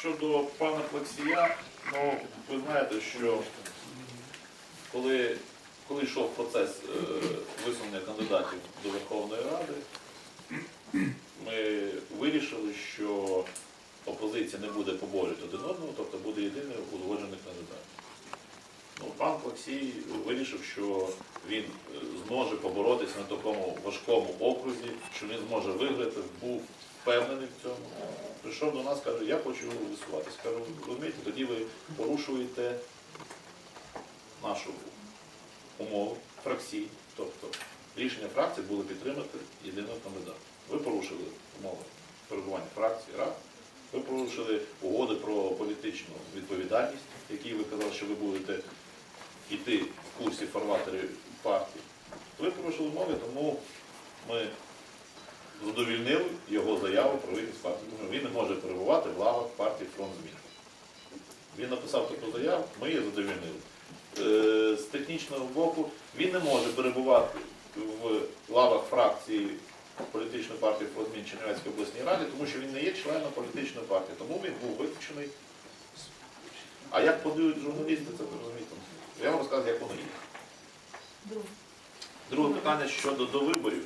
щодо пана Плексія, ну ви знаєте, що коли, коли йшов процес е, висунення кандидатів до Верховної Ради, ми вирішили, що опозиція не буде поборювати один одного, тобто буде єдиний узгоджений кандидат. Ну, пан Плексій вирішив, що він е, зможе поборотися на такому важкому окрузі, що він зможе виграти, був впевнений в цьому. Прийшов до нас, каже, я хочу висуватись. Кажу, розумієте, тоді ви порушуєте нашу умову фракцій. Тобто рішення фракції було підтримати єдиного кандидата. Ви порушили умови перебування фракції, рад. Ви порушили угоди про політичну відповідальність, які ви казали, що ви будете йти в курсі фарватерів партії. Ви порушили умови, тому ми задовільнили його заяву про вихід з партії. Тому він не може перебувати в лавах партії фронт змін. Він написав таку заяву, ми її задовільнили. Е, З технічного боку він не може перебувати в лавах фракції політичної партії фронтзмін Чернівецької обласній раді, тому що він не є членом політичної партії, тому він був виключений. А як подають журналісти, це розумієте? Я вам розказую, як воно є. Друге питання щодо до виборів.